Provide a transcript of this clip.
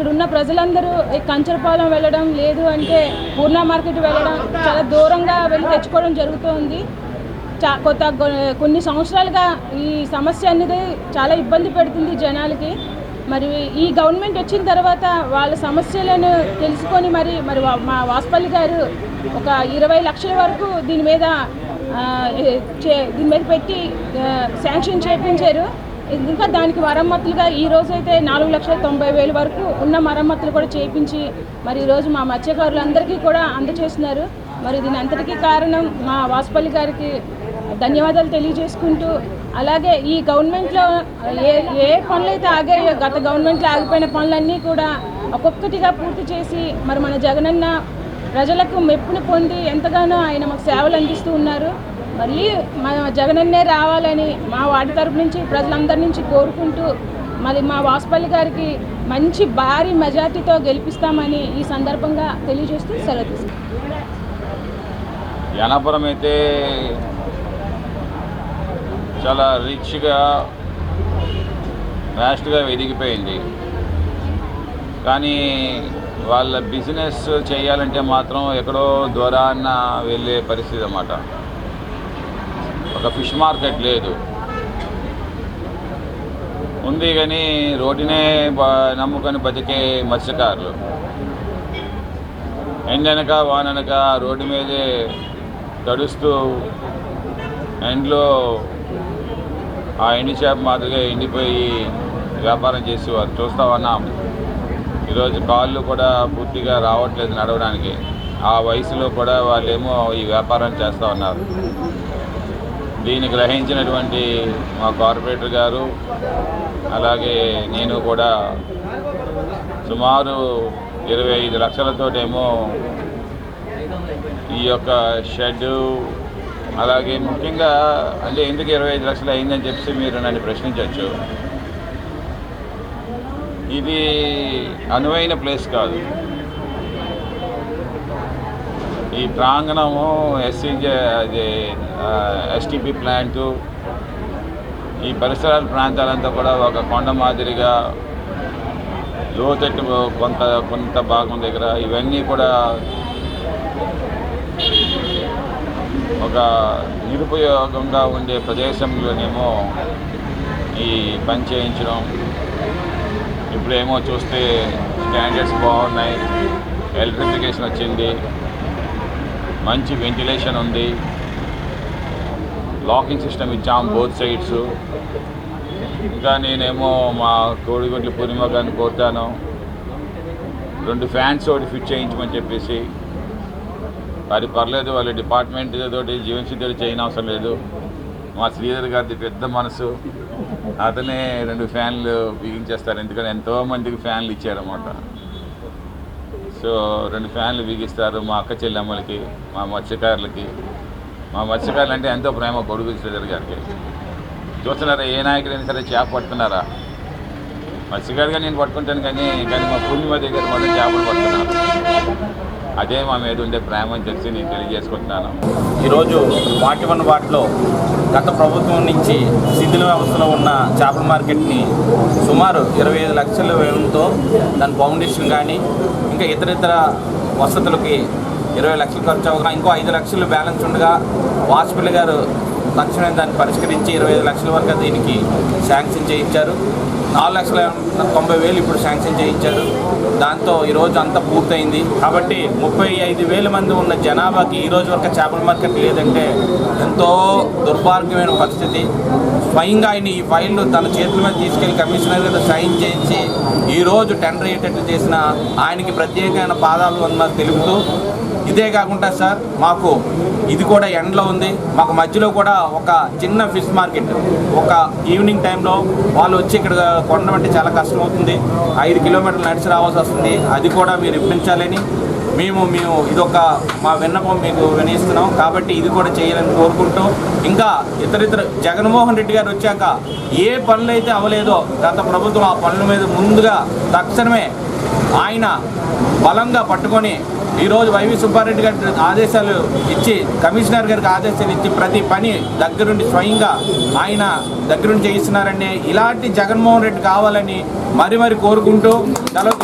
ఇక్కడ ఉన్న ప్రజలందరూ కంచరపాలెం వెళ్ళడం లేదు అంటే పూర్ణ మార్కెట్ వెళ్ళడం చాలా దూరంగా వెళ్ళి తెచ్చుకోవడం జరుగుతుంది. చా కొత్త కొన్ని సంవత్సరాలుగా ఈ సమస్య అనేది చాలా ఇబ్బంది పెడుతుంది జనాలకి. మరి ఈ గవర్నమెంట్ వచ్చిన తర్వాత వాళ్ళ సమస్యలను తెలుసుకొని మరి మరి మా వాసుపల్లి గారు ఒక ఇరవై లక్షల వరకు దీని మీద చే- దీని మీద పెట్టి శాంక్షన్ చేయించారు ఇంకా దానికి మరమ్మతులుగా ఈ రోజు అయితే నాలుగు లక్షల తొంభై వేలు వరకు ఉన్న మరమ్మతులు కూడా చేయించి మరి ఈరోజు మా మత్స్యకారులందరికీ కూడా అందజేస్తున్నారు మరి దీని అంతటికీ కారణం మా వాసుపల్లి గారికి ధన్యవాదాలు తెలియజేసుకుంటూ అలాగే ఈ గవర్నమెంట్లో ఏ ఏ పనులైతే ఆగాయో గత గవర్నమెంట్లో ఆగిపోయిన పనులన్నీ కూడా ఒక్కొక్కటిగా పూర్తి చేసి మరి మన జగనన్న ప్రజలకు మెప్పుని పొంది ఎంతగానో ఆయన మాకు సేవలు అందిస్తూ ఉన్నారు. మళ్ళీ మన జగనన్నే రావాలని మా వార్డు తరపు నుంచి ప్రజలందరి నుంచి కోరుకుంటూ మరి మా వాసుపల్లి గారికి మంచి భారీ మెజార్టీతో గెలిపిస్తామని ఈ సందర్భంగా తెలియజేస్తూ సెలవు తీసుకుంటాం అయితే చాలా రిచ్గా ఫాస్ట్గా ఎదిగిపోయింది కానీ వాళ్ళ బిజినెస్ చేయాలంటే మాత్రం ఎక్కడో దూరాన్న వెళ్ళే పరిస్థితి అన్నమాట. ఒక ఫిష్ మార్కెట్ లేదు. ఉంది కానీ రోడ్డునే నమ్ముకొని బతికే మత్స్యకారులు. ఎండనక వాననక రోడ్డు మీదే తడుస్తూ ఎండ్లో ఆ ఎండి చేప మాదిరిగా ఎండిపోయి వ్యాపారం చేసేవారు. చూస్తా ఉన్నాం ఈరోజు కాళ్ళు కూడా పూర్తిగా రావట్లేదు నడవడానికి. ఆ వయసులో కూడా వాళ్ళేమో ఈ వ్యాపారం చేస్తూ ఉన్నారు. దీన్ని గ్రహించినటువంటి మా కార్పొరేటర్ గారు అలాగే నేను కూడా సుమారు ఇరవై ఐదు లక్షలతోటేమో ఈ యొక్క షెడ్ అలాగే ముఖ్యంగా అంటే ఎందుకు ఇరవై ఐదు లక్షలు అయిందని చెప్పి మీరు నన్ను ప్రశ్నించవచ్చు. ఇది అనువైన ప్లేస్ కాదు. ఈ ప్రాంగణము ఎస్సీజే అది ఎస్టీపీ ప్లాంటు ఈ పరిసరాల ప్రాంతాలంతా కూడా ఒక కొండ మాదిరిగా లోతట్టు కొంత కొంత భాగం దగ్గర ఇవన్నీ కూడా ఒక నిరుపయోగంగా ఉండే ప్రదేశంలోనేమో ఈ పని చేయించడం. ఇప్పుడేమో చూస్తే స్టాండర్డ్స్ బాగున్నాయి. ఎలక్ట్రిఫికేషన్ వచ్చింది. మంచి వెంటిలేషన్ ఉంది. లాకింగ్ సిస్టమ్ ఇచ్చాం బోత్ సైడ్స్ ఇంకా నేనేమో మా కోడిగుడ్ల పూర్ణిమ గారిని కోరుతాను రెండు ఫ్యాన్స్ ఒకటి ఫిట్ చేయించమని చెప్పేసి. మరి పర్లేదు వాళ్ళ డిపార్ట్మెంట్ తోటి జీవనశుద్ధి చేయని అవసరం లేదు. మా శ్రీధర్ గారిది పెద్ద మనసు. అతనే రెండు ఫ్యాన్లు బిగించేస్తారు. ఎందుకంటే ఎంతో మందికి ఫ్యాన్లు ఇచ్చారన్నమాట. సో రెండు ఫ్యాన్లు బిగిస్తారు మా అక్క చెల్లెమ్మలకి మా మత్స్యకారులకి. మా మత్స్యకారులు అంటే ఎంతో ప్రేమ గొడుగు శ్రీధర్ గారికి చూస్తున్నారా ఏ నాయకుడైనా సరే చేప పడుతున్నారా మత్స్యకారుగా నేను పట్టుకుంటాను కానీ కానీ మా పూర్ణిమ దగ్గర మాత్రం చేపలు పడుతున్నాను అదే మా మీద ఉండే ప్రేమ అని చెప్పి నేను తెలియజేసుకుంటున్నాను ఈరోజు వాటి వన్ వాటిలో గత ప్రభుత్వం నుంచి శిథిల వ్యవస్థలో ఉన్న చేపల మార్కెట్ని సుమారు ఇరవై ఐదు లక్షల వ్యయంతో దాని ఫౌండేషన్ కానీ ఇంకా ఇతర ఇతర వసతులకి ఇరవై లక్షలు ఖర్చు అవగా ఇంకో ఐదు లక్షలు బ్యాలెన్స్ ఉండగా వాజ్పేయి గారు తక్షణమే దాన్ని పరిష్కరించి ఇరవై ఐదు లక్షల వరకు దీనికి శాంక్షన్ చేయించారు. నాలుగు లక్షల తొంభై వేలు ఇప్పుడు శాంక్షన్ చేయించారు. దాంతో ఈరోజు అంతా పూర్తయింది. కాబట్టి ముప్పై ఐదు వేల మంది ఉన్న జనాభాకి ఈ రోజు వరకు చేపల మార్కెట్ లేదంటే ఎంతో దుర్భాగ్యమైన పరిస్థితి. స్వయంగా ఆయన ఈ ఫైల్ తన చేతుల మీద తీసుకెళ్ళి కమిషనర్ గారు సైన్ చేయించి ఈరోజు టెండర్ అయ్యేటట్టు చేసిన ఆయనకి ప్రత్యేకమైన పాదాలు వందనాలు తెలుపుతూ ఇదే కాకుండా సార్ మాకు ఇది కూడా ఎండలో ఉంది. మాకు మధ్యలో కూడా ఒక చిన్న ఫిష్ మార్కెట్. ఒక ఈవినింగ్ టైంలో వాళ్ళు వచ్చి ఇక్కడ కొనడం అంటే చాలా కష్టం అవుతుంది ఐదు కిలోమీటర్లు నడిచి రావాల్సి వస్తుంది. అది కూడా మీరు ఇప్పించాలని మేము మేము ఇదొక మా విన్నపం మీకు వినిస్తున్నాం కాబట్టి ఇది కూడా చేయాలని కోరుకుంటూ ఇంకా ఇతరితర జగన్మోహన్ రెడ్డి గారు వచ్చాక ఏ పనులు అయితే అవ్వలేదో గత ప్రభుత్వం ఆ పనుల మీద ముందుగా తక్షణమే ఆయన బలంగా పట్టుకొని ఈరోజు వైవి సుబ్బారెడ్డి గారి ఆదేశాలు ఇచ్చి కమిషనర్ గారికి ఆదేశాలు ఇచ్చి ప్రతి పని దగ్గరుండి స్వయంగా ఆయన దగ్గరుండి చేయిస్తున్నారని ఇలాంటి జగన్మోహన్ రెడ్డి కావాలని మరి మరి కోరుకుంటూ సెలవు